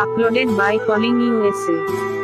Uploaded by Calling USA.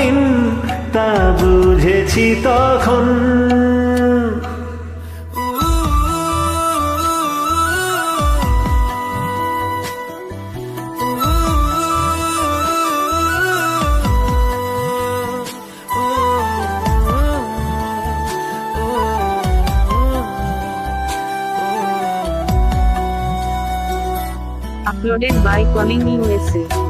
রঙিন তা বুঝেছি তখন Uploaded by Calling USA.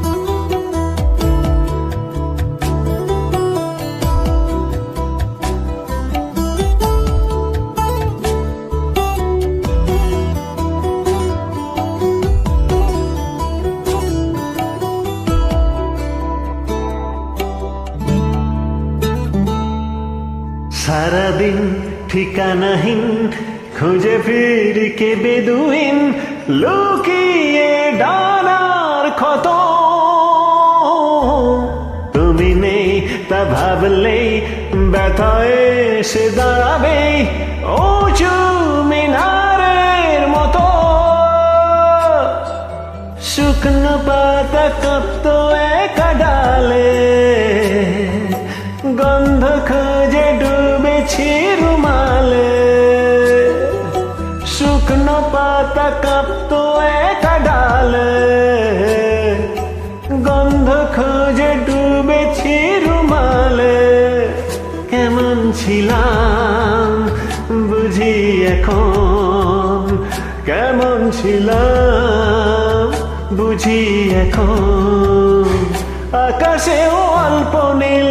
সারাদিন ঠিকানাহীন, খুঁজে ফিরি কে বেদুইন, লুকিয়ে ডানার ক্ষত। তুমি নেই তা ভাবলেই ব্যথায় সে দাঁড়াবে উঁচু মিনারের মতো। শুকনো পাতা কাঁপত একা ডালে, গন্ধ খুঁজে রুমালে শুকনো পাতা কাঁপত একা ডালে। গন্ধ খুঁজে ডুবেছি রুমালে কেমন ছিলাম বুঝি এখন। কেমন ছিলাম বুঝি এখন। আকাশেও অল্প নীল